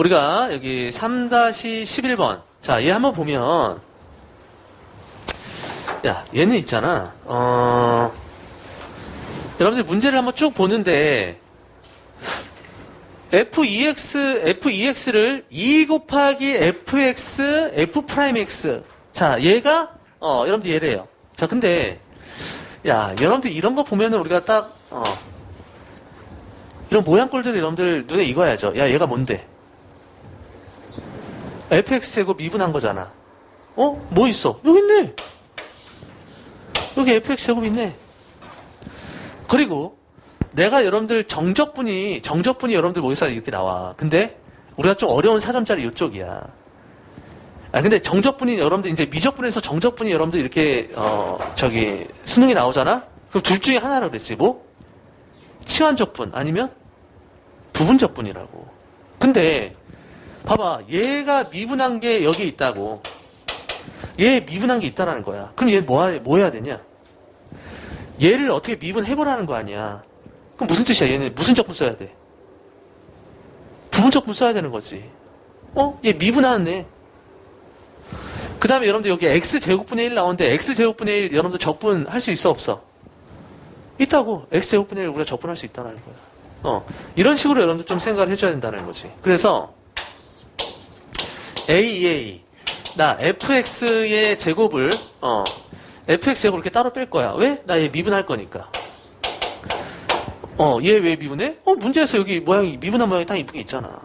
우리가 여기 3-11번. 자, 얘 한번 보면, 야, 얘는 있잖아. 어, 여러분들 문제를 한번 쭉 보는데, f2x, f2x를 2 곱하기 fx, f 프라임 x. 자, 얘가, 어, 여러분들 얘래요. 자, 근데, 야, 여러분들 이런 거 보면은 우리가 딱, 어, 이런 모양꼴들을 여러분들 눈에 익어야죠. 야, 얘가 뭔데? Fx 제곱 미분한 거잖아. 어? 뭐 있어? 여기 있네. 여기 fx 제곱 있네. 그리고 내가 여러분들 정적분이 정적분이 여러분들 모의사 이렇게 나와. 근데 우리가 좀 어려운 사점짜리 이쪽이야. 아 근데 정적분이 여러분들 이제 미적분에서 정적분이 여러분들 이렇게 어 저기 수능이 나오잖아. 그럼 둘 중에 하나라 그랬지 뭐? 치환적분 아니면 부분적분이라고. 근데 봐봐 얘가 미분한 게 여기 있다고. 얘 미분한 게 있다라는 거야. 그럼 얘 뭐, 뭐 해야 되냐? 얘를 어떻게 미분해보라는 거 아니야. 그럼 무슨 뜻이야? 얘는 무슨 적분 써야 돼? 부분적분 써야 되는 거지. 어? 얘 미분하네. 그 다음에 여러분들 여기 x제곱분의 1 나오는데 x제곱분의 1 여러분들 적분 할 수 있어 없어? 있다고. x제곱분의 1 우리가 적분할 수 있다는 거야. 어. 이런 식으로 여러분들 좀 생각을 해줘야 된다는 거지. 그래서 AEA 나 fx의 제곱을 어 fx 제곱을 이렇게 따로 뺄 거야. 왜? 나 얘 미분할 거니까. 어, 얘 왜 미분해? 어, 문제에서 여기 모양이 미분한 모양이 딱 이쁘게 있잖아.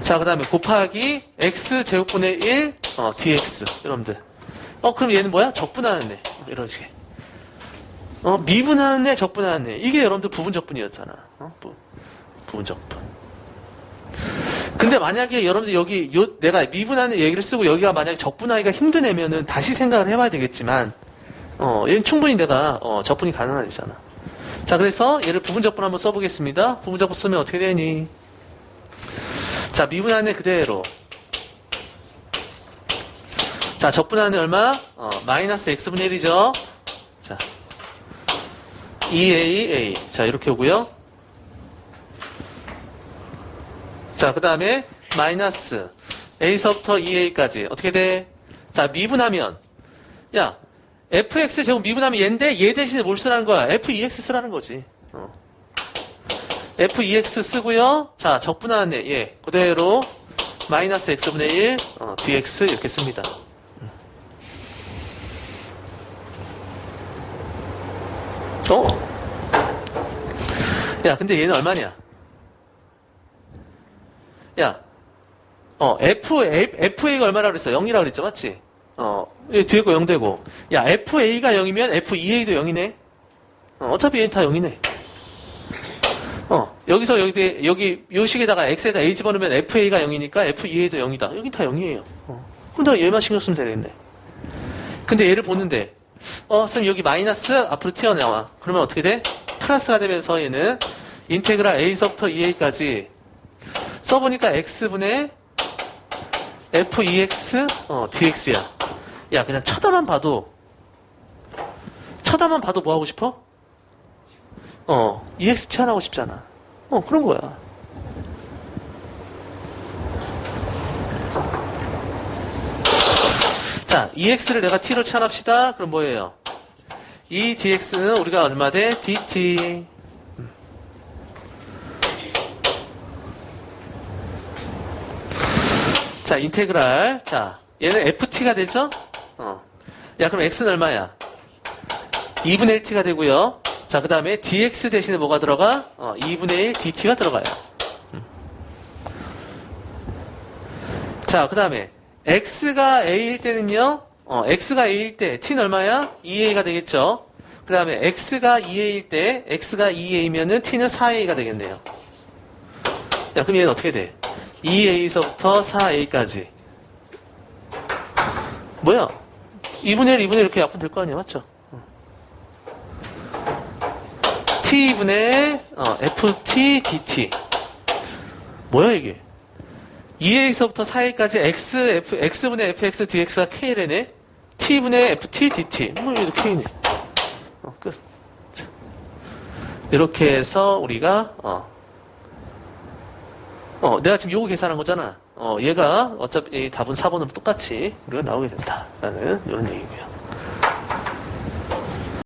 자, 그 다음에 곱하기 x 제곱분의 1 어, dx 여러분들. 어, 그럼 얘는 뭐야? 적분하는 애. 이런 식의. 어, 미분하는 애, 적분하는 애. 이게 여러분들 부분 적분이었잖아. 어? 부, 부분 적분. 근데 만약에 여러분들 여기 요 내가 미분하는 얘기를 쓰고 여기가 만약에 적분하기가 힘든 애면은 다시 생각을 해봐야 되겠지만 어 얘는 충분히 내가 어 적분이 가능하잖아. 자 그래서 얘를 부분적분 한번 써보겠습니다. 부분적분 쓰면 어떻게 되니? 자 미분하는 애 그대로. 자 적분하는 애 얼마? 어 마이너스 x분의 1이죠. 자 2a a 자 이렇게 오고요. 자, 그 다음에 마이너스 a서부터 2a까지 어떻게 돼? 자, 미분하면 야, fx 제곱 미분하면 얘인데 얘 대신에 뭘 쓰라는 거야? f2x 쓰라는 거지. 어. f2x 쓰고요. 자, 적분하는 애, 예, 그대로 마이너스 x분의 1 어, dx 이렇게 씁니다. 어? 야, 근데 얘는 얼마냐? 야, 어, F, FA가 얼마라고 그랬어? 0이라고 그랬죠, 맞지? 어, 얘 뒤에 거 0 되고. 야, FA가 0이면 FEA도 0이네? 어, 차피 얘는 다 0이네. 어, 여기서 여기, 여기, 요 식에다가 X에다 A 집어넣으면 FA가 0이니까 FEA도 0이다. 여긴 다 0이에요. 어. 그럼 다 얘만 신경 쓰면 되겠네. 근데 얘를 보는데, 어, 선생님 여기 마이너스 앞으로 튀어나와. 그러면 어떻게 돼? 플러스가 되면서 얘는 인테그랄 A서부터 EA까지 써보니까 x분의 f2x 어, dx야. 야 그냥 쳐다만 봐도 쳐다만 봐도 뭐 하고 싶어? 어 2x 치환하고 싶잖아. 어 그런 거야. 자 2x를 내가 t로 치환합시다. 그럼 뭐예요? 이 dx는 우리가 얼마 돼? dt 자, 인테그랄. 자, 얘는 ft가 되죠? 어. 야, 그럼 x는 얼마야? 2분의 1t가 되고요. 자, 그 다음에 dx 대신에 뭐가 들어가? 어, 2분의 1 dt가 들어가요. 음. 자, 그 다음에 x가 a일 때는요. 어, x가 a일 때 t는 얼마야? 2a가 되겠죠? 그 다음에 x가 2a일 때 x가 2a면은 t는 4a가 되겠네요. 야, 그럼 얘는 어떻게 돼? 2a서부터 4a까지. 뭐야? 2분의 1, 2분의 1 이렇게 약분 될 거 아니야, 맞죠? t분의 어, ft dt. 뭐야 이게? 2a서부터 4a까지 x, f, x분의 fx dx가 k래네? t분의 ft dt. 뭐 얘도 k네. 어, 끝. 자. 이렇게 해서 우리가 어, 어, 내가 지금 요거 계산한 거잖아. 어, 얘가 어차피 이 답은 4번으로 똑같이 우리가 나오게 된다. 라는 이런 얘기고요.